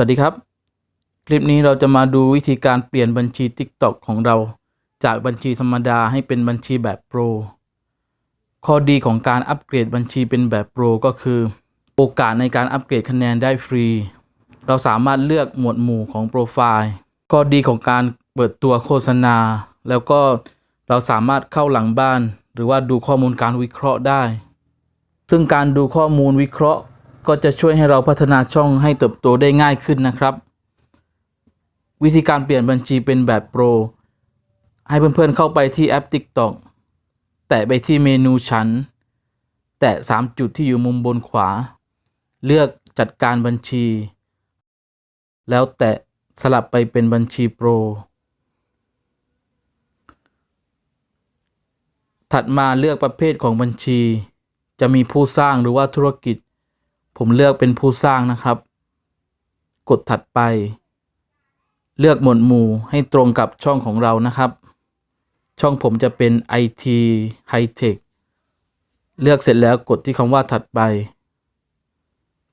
สวัสดีครับ คลิปนี้เราจะมาดูวิธีการเปลี่ยนบัญชี TikTok ของเรา จากบัญชีธรรมดาให้เป็นบัญชีแบบโปร ข้อดีของการอัปเกรดบัญชีเป็นแบบโปรก็คือ โอกาสในการอัปเกรดคะแนนได้ฟรี เราสามารถเลือกหมวดหมู่ของโปรไฟล์ ข้อดีของการเปิดตัวโฆษณา แล้วก็เราสามารถเข้าหลังบ้าน หรือว่าดูข้อมูลการวิเคราะห์ได้ ซึ่งการดูข้อมูลวิเคราะห์ ก็จะช่วยให้เราพัฒนาช่องให้เติบโตได้ง่ายขึ้นนะครับ วิธีการเปลี่ยนบัญชีเป็นแบบโปร ให้เพื่อนๆเข้าไปที่แอป TikTok แตะไปที่เมนูฉันแตะ 3 จุดที่อยู่มุมบนขวา เลือกจัดการบัญชี แล้วแตะสลับไปเป็นบัญชีโปร ถัดมาเลือกประเภทของบัญชี จะมีผู้สร้างหรือว่าธุรกิจ ผมเลือกเป็นผู้สร้างนะครับ กดถัดไป เลือกหมวดหมู่ให้ตรงกับช่องของเรานะครับ ช่องผมจะเป็น IT High Tech เลือกเสร็จแล้วกดที่คำว่าถัดไป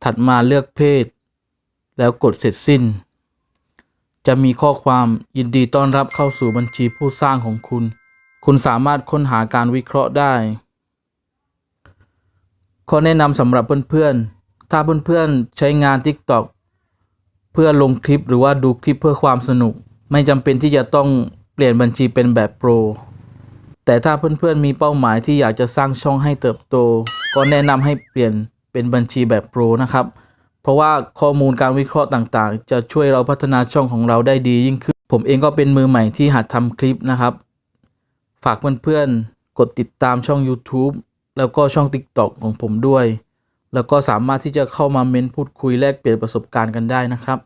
ถัดมาเลือกเพศ แล้วกดเสร็จสิ้น จะมีข้อความยินดีต้อนรับเข้าสู่บัญชีผู้สร้างของคุณ คุณสามารถค้นหาการวิเคราะห์ได้ ข้อแนะนำสำหรับเพื่อนๆ ถ้าเพื่อนๆใช้งาน TikTok เพื่อลงคลิปหรือว่าดูคลิปเพื่อความสนุก ไม่จำเป็นที่จะต้องเปลี่ยนบัญชีเป็นแบบโปร แต่ถ้าเพื่อนๆมีเป้าหมายที่อยากจะสร้างช่องให้เติบโต ก็แนะนำให้เปลี่ยนเป็นบัญชีแบบโปรนะครับ เพราะว่าข้อมูลการวิเคราะห์ต่างๆ จะช่วยเราพัฒนาช่องของเราได้ดียิ่งขึ้น ผมเองก็เป็นมือใหม่ที่หัดทำคลิปนะครับ ฝากเพื่อนๆกดติดตามช่อง YouTube แล้วก็ช่อง TikTok ของผมด้วย แล้วก็สามารถที่จะเข้ามาเม้นพูดคุยแลกเปลี่ยนประสบการณ์กันได้นะครับ